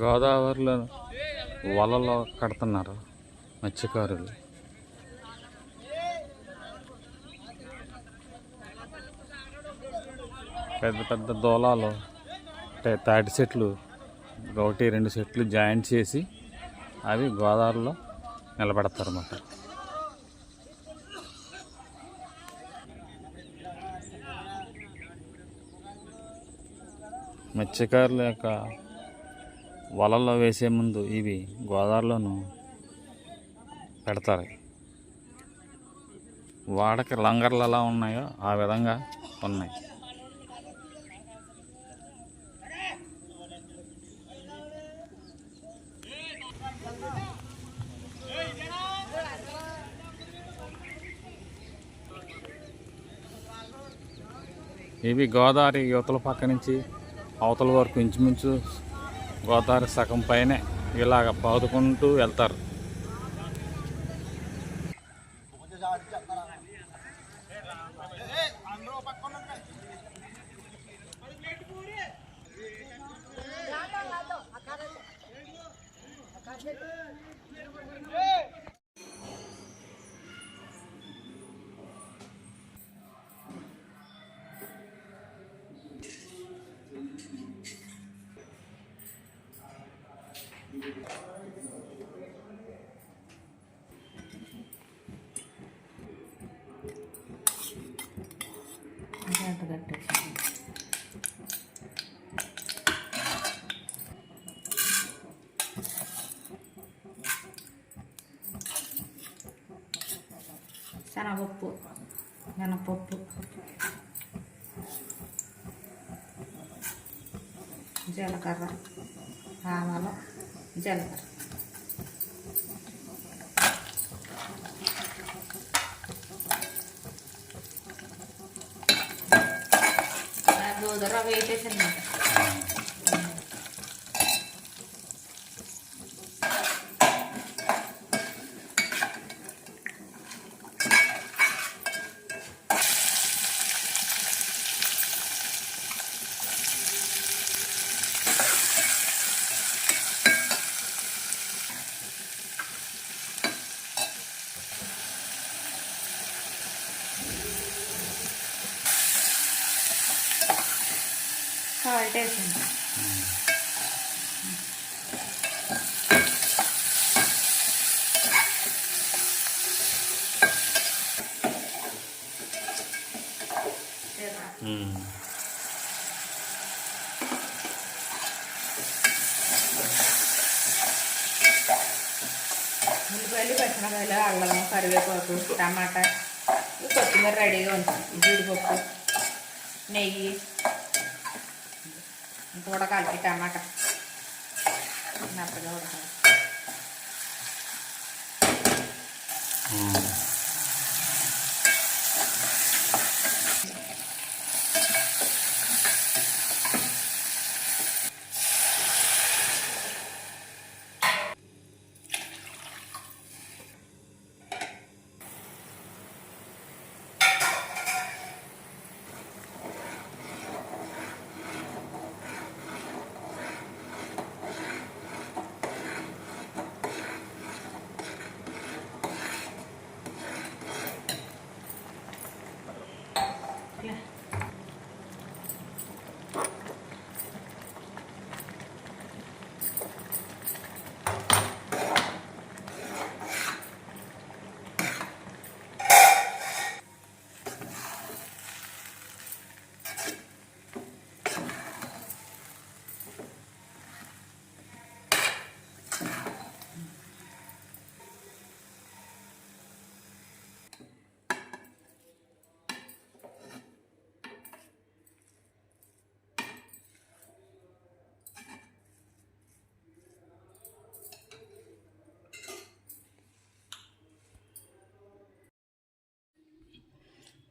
గోదావరిలో వలలో కడుతున్నారు మత్స్యకారులు. పెద్ద పెద్ద దూలాలు అంటే తాటి చెట్లు ఒకటి రెండు చెట్లు జాయింట్ చేసి అవి గోదావరిలో నిలబెడతారు అన్నమాట మత్స్యకారుల యొక్క వలల్లో వేసే ముందు ఇవి గోదావరిలోను పెడతారు. వాడకి లంగర్లు ఎలా ఉన్నాయో ఆ విధంగా ఉన్నాయి. ఇవి గోదావరి యువతల పక్క నుంచి అవతల వరకు ఇంచుమించు గోదావరి సగం పైనే ఇలాగ పాదుకుంటూ వెళ్తారు అంత కట్టేసాను శనగపప్పు మినపప్పు జీలకర్ర ఆవాలు జీలకర్ర. గోధుర వేసేసింది. వేసేసాను సాల్ట్ వేసాను ఉమ్. ఉల్లిపాయలు పచ్చిమిరపాయలు అల్లం కరివేపాకు టమాటా ఈ కొత్తిమీర రెడీగా ఉంటుంది జీడిపప్పు నెయ్యి കൂടെ കലക്കി ടമാട്ട കൊടുക്കണം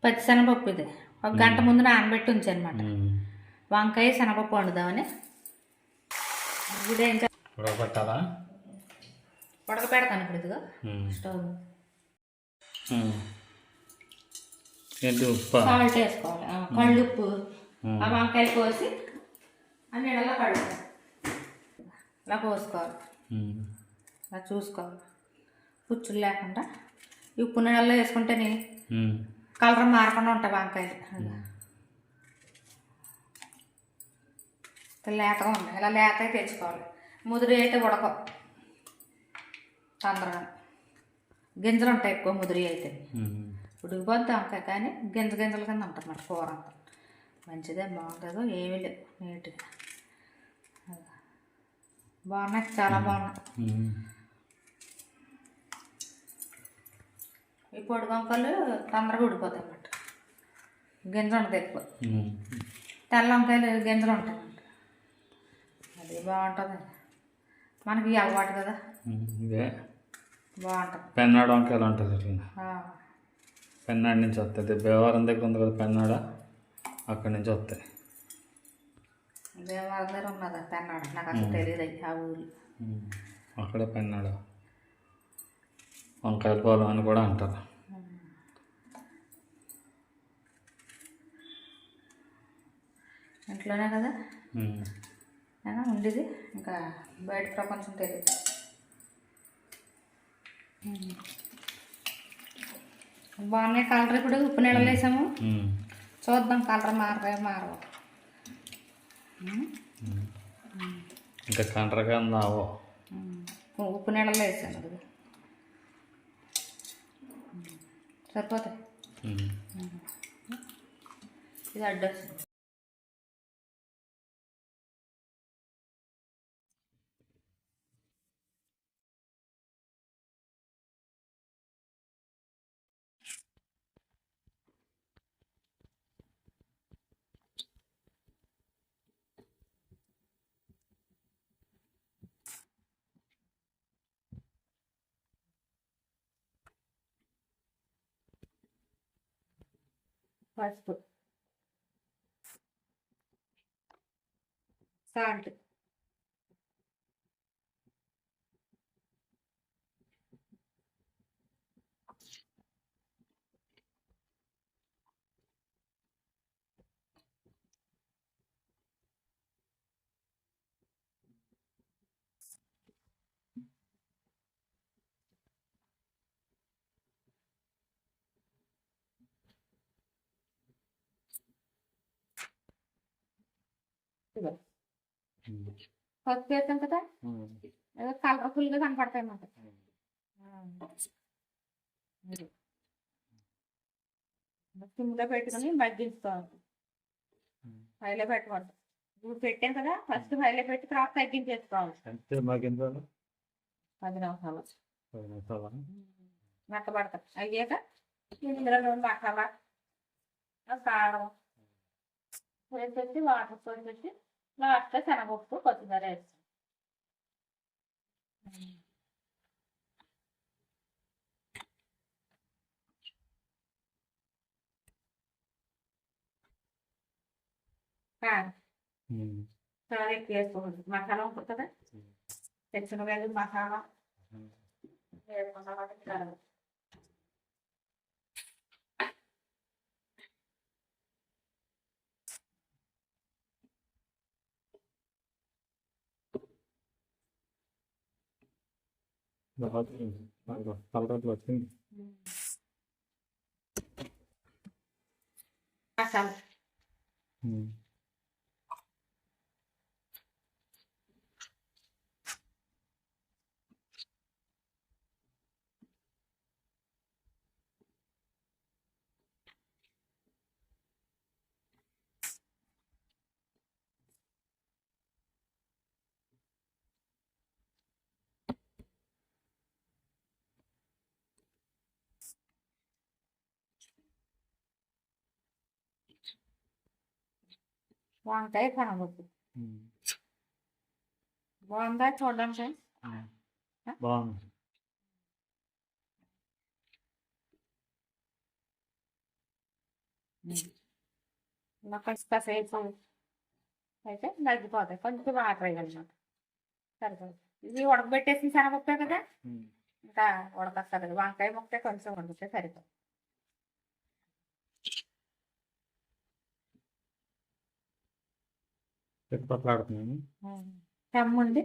పచ్చిశనగపప్పు ఇది. ఒక గంట ముందు నానబెట్టి ఉంచనమాట. వంకాయ శనగపప్పు వండుదామని. ఉడకబెట్టాలా? ఉడకపెడతాను ఇప్పుడు ఇదిగో. స్టవ్. ఏంటి ఉప్ప? సాల్ట్ వేసుకోవాలి. ఆ, కళ్ళుప్పు. ఉమ్. ఆ వంకాయలు కోసి ఆ నీళ్ళలో కడుగుతాను. ఇలా కోసుకోవాలి. ఇలా చూసుకోవాలి. పుచ్చులు లేకుండా. ఈ ఉప్పు నీళ్ళలో వేసుకుంటేనే. కలర్ మారకుండా ఉంటాయి వంకాయలు లేతగా ఉంది. ఇలా లేత తెచ్చుకోవాలి. ముదిరి అయితే ఉడకవు. తొందరగా. గింజలు ఉంటాయి ఎక్కువ ముదిరి అయితే. ఉడికిపోద్ది వంకాయ కానీ గింజ గింజల కింద ఉంటుంది మరి కూర అంతా. మంచిదే బాగుంటుందో ఏమీ లేవు నీట్గా. బాగున్నాయి చాలా బాగున్నాయి ఉమ్. ఈ పొడి వంకాయలు తొందరగా ఉడిపోతాయి అన్నమాట. గింజ ఉండదు ఎక్కువ. తెల్ల వంకాయలు గింజలు ఉంటాయి అన్నమాట. అది బాగుంటుంది మనకి అలవాటు కదా. బాగుంటుంది. పెన్నాడు వంకాయలు ఉంటుంది ఇట్లా ఆ, పెన్నాడు నుంచి వస్తుంది భీమవరం దగ్గర ఉంది కదా పెన్నాడ అక్కడి నుంచి వస్తాయి. దేవాల దగ్గర ఉన్నది పెన్నాడు? నాకు అసలు తెలియదు ఆ ఊరు. అక్కడే పెన్నాడు. వంకాయల పొలం అని కూడా అంటారు. ఇంట్లోనే కదా. అయినా ఉండేది. ఇంకా బయట ప్రపంచం తెలియదు. బాగున్నాయి కలర్ ఇప్పుడు ఉప్పు నీళ్ళలో వేసాము. చూద్దాం కలర్ మారవే మారవు? ఇంకా కండ్రగా ఉందావో. ఉప్పు నీళ్ళలో వేసాను అది. సరిపోతాయి. ఇది అడ్డొచ్చింది. పసుపు. సాల్ట్. పసుపు వేసాం కదా? ఉమ్. ఏదో కలర్ఫుల్గా కనపడతాయి అన్నమాట. సిమ్లో పెట్టుకొని మగ్గించుకోవాలి హైలో పెట్టకూడదు ఇప్పుడు పెట్టాం కదా ఫస్ట్ హైలో పెట్టి తర్వాత తగ్గించేసుకోవాలి పది నిమిషాలు? మెత్తబడతాయి అయ్యాక ఇందులో నూనె మసాలా కారం వేసేసి వాటర్ పోసేసి లాస్ట్లో శనగపప్పు కొత్తిమీర వేస్తాం కారం ఉమ్. చాలా ఎక్కువ వేసుకోకూడదు మసాలా ఉంటుంది కదా తెచ్చిన వేలు మసాలా ఉమ్. వేసుకున్న వాటికి కారం వంకాయ ఉమ్. బాగుందా చూడండి ఫ్రెండ్స్ బాగుంది. కాసేపు అయితే నగ్గిపోతాయి కొంచెం వాటర్ వేయాలన్నమాట సరిపోతుంది ఇది ఉడకబెట్టేసిన శనగపప్పే కదా. ఇంకా ఉడకొస్తుంది వంకాయ ముక్కే కొంచెం ఉడికితే సరిపోతుంది చుట్టుపక్కలాడుతున్నాము రమ్మండి.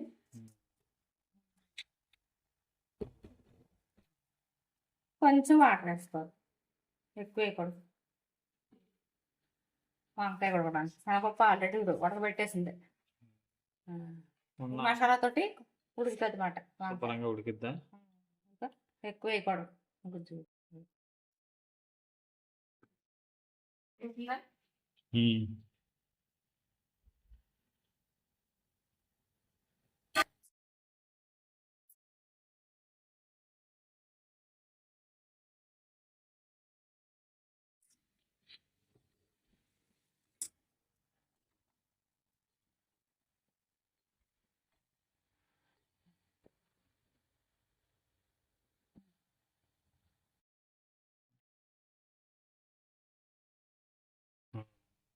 కొంచెం వాటర్ వేసుకోవాలి. ఎక్కువ వేయకూడదు వంకాయ కొడకడానికి శనగపప్పు ఆల్రెడీ ఉడకబెట్టేసింది. మసాలా తోటి ఉడుకుతుంది అనమాట ఉడికిద్దా? ఎక్కువ వేయకూడదు గుజ్జు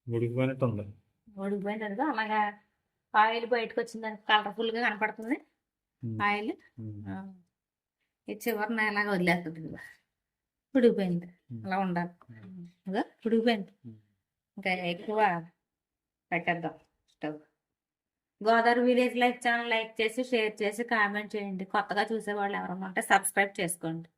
ఉడికిపోయినట్టు ఉంది ఉడికిపోయింది అనుకో అలాగా ఆయిల్ బయటకు వచ్చిందని కలర్ఫుల్గా కనపడుతుంది. ఆయిల్. ఈ చివరిన ఇలాగ వదిలేస్తుంది. ఉడికిపోయింది అలా ఉండాలి. ఇదిగో ఉడికిపోయింది ఇంకా ఎక్కువ పెట్టేద్దాం. Stove. Godavari village life channel like చేసి షేర్ చేసి కామెంట్ చేయండి. కొత్తగా చూసేవాళ్ళు ఎవరన్నా ఉంటే సబ్స్క్రైబ్ చేసుకోండి.